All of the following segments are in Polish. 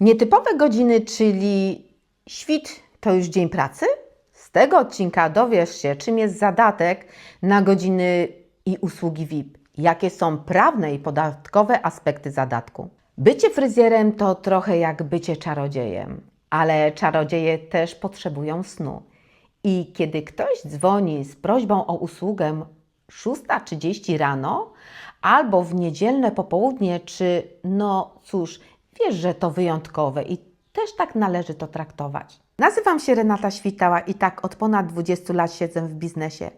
Nietypowe godziny, czyli świt to już dzień pracy? Z tego odcinka dowiesz się, czym jest zadatek na godziny i usługi VIP, jakie są prawne i podatkowe aspekty zadatku. Bycie fryzjerem to trochę jak bycie czarodziejem, ale czarodzieje też potrzebują snu. I kiedy ktoś dzwoni z prośbą o usługę 6.30 rano albo w niedzielne popołudnie, czy no cóż, wiesz, że to wyjątkowe i też tak należy to traktować. Nazywam się Renata Świtała i tak od ponad 20 lat siedzę w biznesie.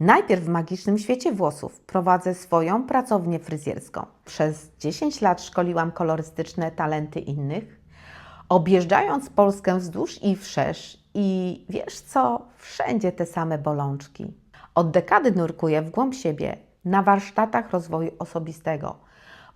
Najpierw w magicznym świecie włosów. Prowadzę swoją pracownię fryzjerską. Przez 10 lat szkoliłam kolorystyczne talenty innych, objeżdżając Polskę wzdłuż i wszerz. I wiesz co? Wszędzie te same bolączki. Od dekady nurkuję w głąb siebie na warsztatach rozwoju osobistego,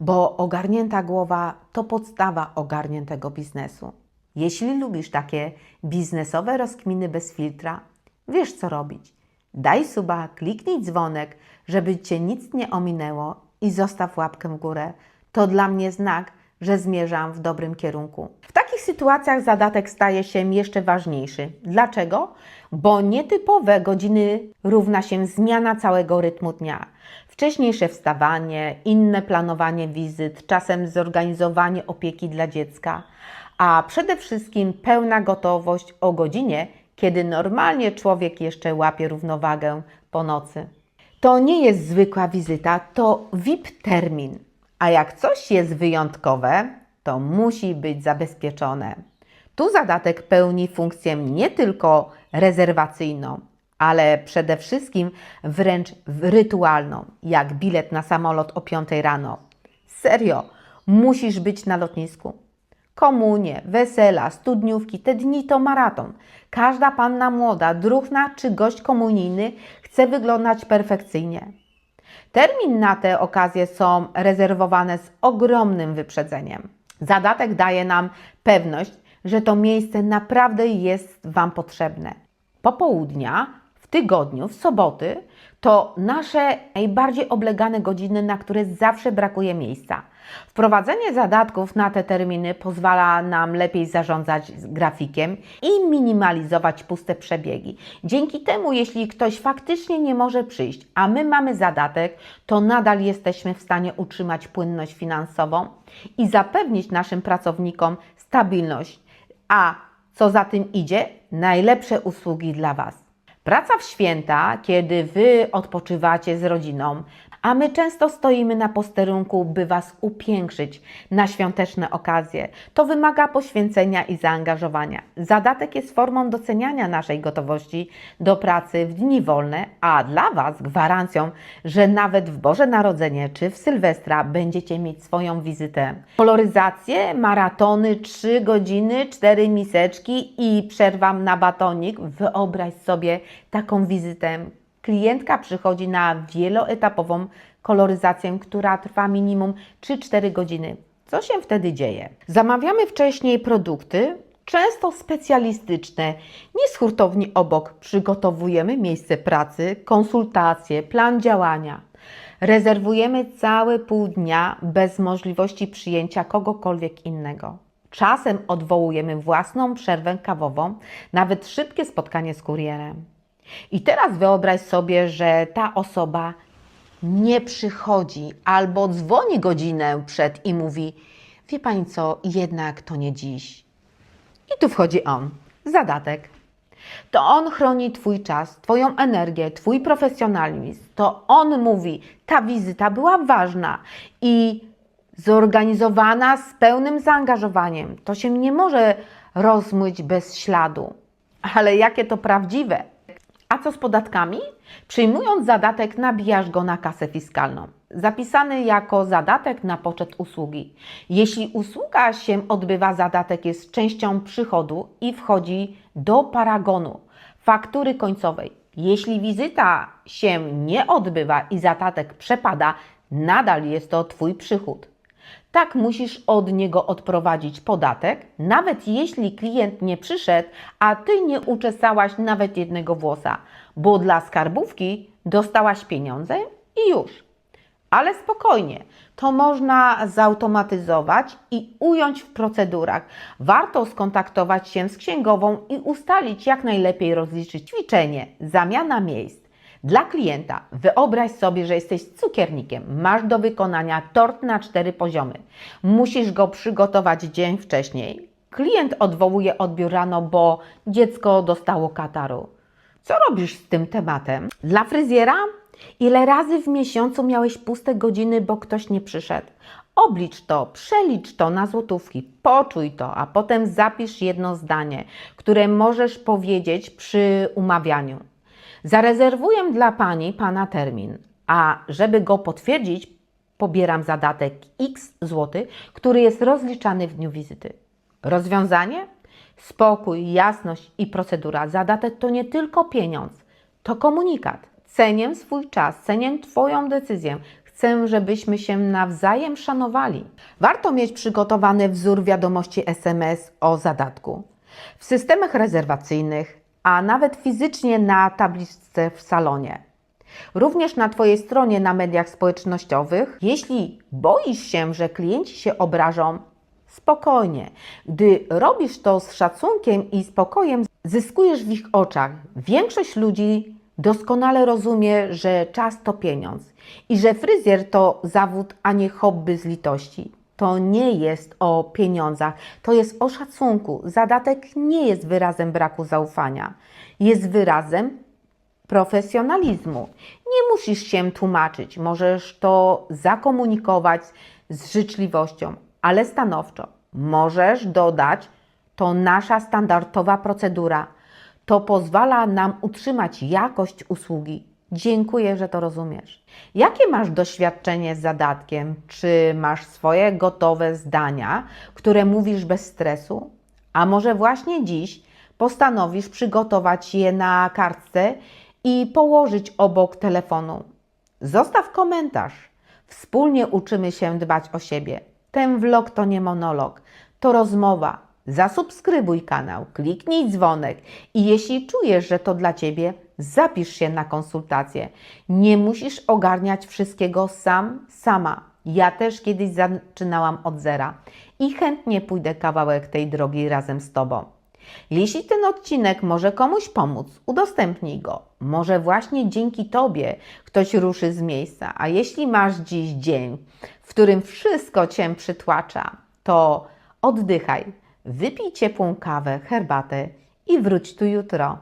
bo ogarnięta głowa to podstawa ogarniętego biznesu. Jeśli lubisz takie biznesowe rozkminy bez filtra, wiesz co robić. Daj suba, kliknij dzwonek, żeby Cię nic nie ominęło i zostaw łapkę w górę. To dla mnie znak, że zmierzam w dobrym kierunku. W takich sytuacjach zadatek staje się jeszcze ważniejszy. Dlaczego? Bo nietypowe godziny równa się zmiana całego rytmu dnia. Wcześniejsze wstawanie, inne planowanie wizyt, czasem zorganizowanie opieki dla dziecka, a przede wszystkim pełna gotowość o godzinie, kiedy normalnie człowiek jeszcze łapie równowagę po nocy. To nie jest zwykła wizyta, to VIP termin. A jak coś jest wyjątkowe, to musi być zabezpieczone. Tu zadatek pełni funkcję nie tylko rezerwacyjną, ale przede wszystkim wręcz rytualną, jak bilet na samolot o 5 rano. Serio, musisz być na lotnisku. Komunie, wesela, studniówki, te dni to maraton. Każda panna młoda, druhna czy gość komunijny chce wyglądać perfekcyjnie. Termin na te okazje są rezerwowane z ogromnym wyprzedzeniem. Zadatek daje nam pewność, że to miejsce naprawdę jest Wam potrzebne. Popołudnia, tygodniu, w soboty to nasze najbardziej oblegane godziny, na które zawsze brakuje miejsca. Wprowadzenie zadatków na te terminy pozwala nam lepiej zarządzać grafikiem i minimalizować puste przebiegi. Dzięki temu, jeśli ktoś faktycznie nie może przyjść, a my mamy zadatek, to nadal jesteśmy w stanie utrzymać płynność finansową i zapewnić naszym pracownikom stabilność, a co za tym idzie, najlepsze usługi dla Was. Praca w święta, kiedy Wy odpoczywacie z rodziną, a my często stoimy na posterunku, by Was upiększyć na świąteczne okazje. To wymaga poświęcenia i zaangażowania. Zadatek jest formą doceniania naszej gotowości do pracy w dni wolne, a dla Was gwarancją, że nawet w Boże Narodzenie czy w Sylwestra będziecie mieć swoją wizytę. Koloryzacje, maratony, 3 godziny, 4 miseczki i przerwam na batonik. Wyobraź sobie taką wizytę klientka przychodzi na wieloetapową koloryzację, która trwa minimum 3-4 godziny. Co się wtedy dzieje? Zamawiamy wcześniej produkty, często specjalistyczne. Nie z hurtowni obok przygotowujemy miejsce pracy, konsultacje, plan działania. Rezerwujemy całe pół dnia bez możliwości przyjęcia kogokolwiek innego. Czasem odwołujemy własną przerwę kawową, nawet szybkie spotkanie z kurierem. I teraz wyobraź sobie, że ta osoba nie przychodzi albo dzwoni godzinę przed i mówi: Wie pani co, jednak to nie dziś. I tu wchodzi on, zadatek. To on chroni Twój czas, Twoją energię, Twój profesjonalizm. To on mówi: Ta wizyta była ważna i zorganizowana z pełnym zaangażowaniem. To się nie może rozmyć bez śladu. Ale jakie to prawdziwe? A co z podatkami? Przyjmując zadatek, nabijasz go na kasę fiskalną, zapisany jako zadatek na poczet usługi. Jeśli usługa się odbywa, zadatek jest częścią przychodu i wchodzi do paragonu faktury końcowej. Jeśli wizyta się nie odbywa i zadatek przepada, nadal jest to Twój przychód. Tak musisz od niego odprowadzić podatek, nawet jeśli klient nie przyszedł, a ty nie uczesałaś nawet jednego włosa, bo dla skarbówki dostałaś pieniądze i już. Ale spokojnie, to można zautomatyzować i ująć w procedurach. Warto skontaktować się z księgową i ustalić, jak najlepiej rozliczyć ćwiczenie, zamiana miejsc. Dla klienta wyobraź sobie, że jesteś cukiernikiem, masz do wykonania tort na cztery poziomy. Musisz go przygotować dzień wcześniej. Klient odwołuje odbiór rano, bo dziecko dostało kataru. Co robisz z tym tematem? Dla fryzjera? Ile razy w miesiącu miałeś puste godziny, bo ktoś nie przyszedł? Oblicz to, przelicz to na złotówki, poczuj to, a potem zapisz jedno zdanie, które możesz powiedzieć przy umawianiu. Zarezerwuję dla Pani Pana termin, a żeby go potwierdzić, pobieram zadatek X zł, który jest rozliczany w dniu wizyty. Rozwiązanie? Spokój, jasność i procedura. Zadatek to nie tylko pieniądz, to komunikat. Cenię swój czas, cenię Twoją decyzję. Chcę, żebyśmy się nawzajem szanowali. Warto mieć przygotowany wzór wiadomości SMS o zadatku. W systemach rezerwacyjnych, a nawet fizycznie na tabliczce w salonie. Również na Twojej stronie na mediach społecznościowych. Jeśli boisz się, że klienci się obrażą, spokojnie. Gdy robisz to z szacunkiem i spokojem, zyskujesz w ich oczach. Większość ludzi doskonale rozumie, że czas to pieniądz i że fryzjer to zawód, a nie hobby z litości. To nie jest o pieniądzach, to jest o szacunku. Zadatek nie jest wyrazem braku zaufania, jest wyrazem profesjonalizmu. Nie musisz się tłumaczyć, możesz to zakomunikować z życzliwością, ale stanowczo. Możesz dodać, to nasza standardowa procedura. To pozwala nam utrzymać jakość usługi. Dziękuję, że to rozumiesz. Jakie masz doświadczenie z zadatkiem? Czy masz swoje gotowe zdania, które mówisz bez stresu? A może właśnie dziś postanowisz przygotować je na kartce i położyć obok telefonu? Zostaw komentarz. Wspólnie uczymy się dbać o siebie. Ten vlog to nie monolog, to rozmowa. Zasubskrybuj kanał, kliknij dzwonek i jeśli czujesz, że to dla Ciebie, zapisz się na konsultację. Nie musisz ogarniać wszystkiego sam, sama. Ja też kiedyś zaczynałam od zera i chętnie pójdę kawałek tej drogi razem z Tobą. Jeśli ten odcinek może komuś pomóc, udostępnij go. Może właśnie dzięki Tobie ktoś ruszy z miejsca. A jeśli masz dziś dzień, w którym wszystko Cię przytłacza, to oddychaj, wypij ciepłą kawę, herbatę i wróć tu jutro.